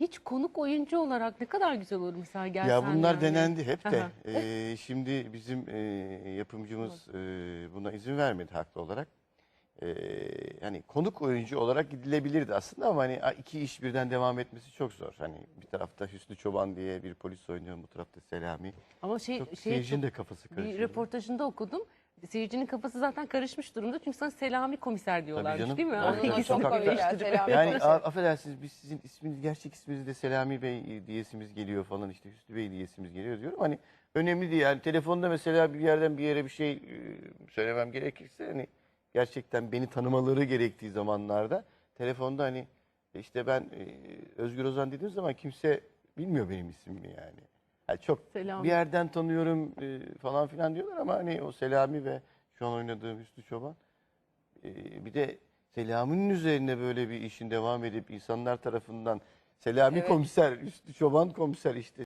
Hiç konuk oyuncu olarak ne kadar güzel olur mesela gelsen. Ya bunlar yani. denendi hep de. Ee, şimdi bizim e, yapımcımız e, buna izin vermedi haklı olarak. Ee, hani konuk oyuncu olarak gidilebilirdi aslında ama hani iki iş birden devam etmesi çok zor. Hani bir tarafta Hüsnü Çoban diye bir polis oynuyor, bu tarafta Selami. Ama şey, Çok şey çok- de kafası bir karışıyor. röportajında okudum. Seyircinin kafası zaten karışmış durumda çünkü sana Selami komiser diyorlarmış canım. değil mi? Evet, ikisini çok komik ya. Selami Yani komiser. a- affedersiniz biz sizin isminiz gerçek isminiz de Selami Bey diyesimiz geliyor falan işte Hüsnü Bey diyesimiz geliyor diyorum. Hani önemli değil yani telefonda mesela bir yerden bir yere bir şey e, söylemem gerekirse hani gerçekten beni tanımaları gerektiği zamanlarda telefonda hani işte ben e, Özgür Ozan dediğim zaman kimse bilmiyor benim ismimi yani. Yani çok Selami. bir yerden tanıyorum e, falan filan diyorlar ama hani o Selami ve şu an oynadığım Hüsnü Çoban ee, bir de Selami'nin üzerine böyle bir işin devam edip insanlar tarafından Selami Evet. komiser, Üstü Çoban komiser işte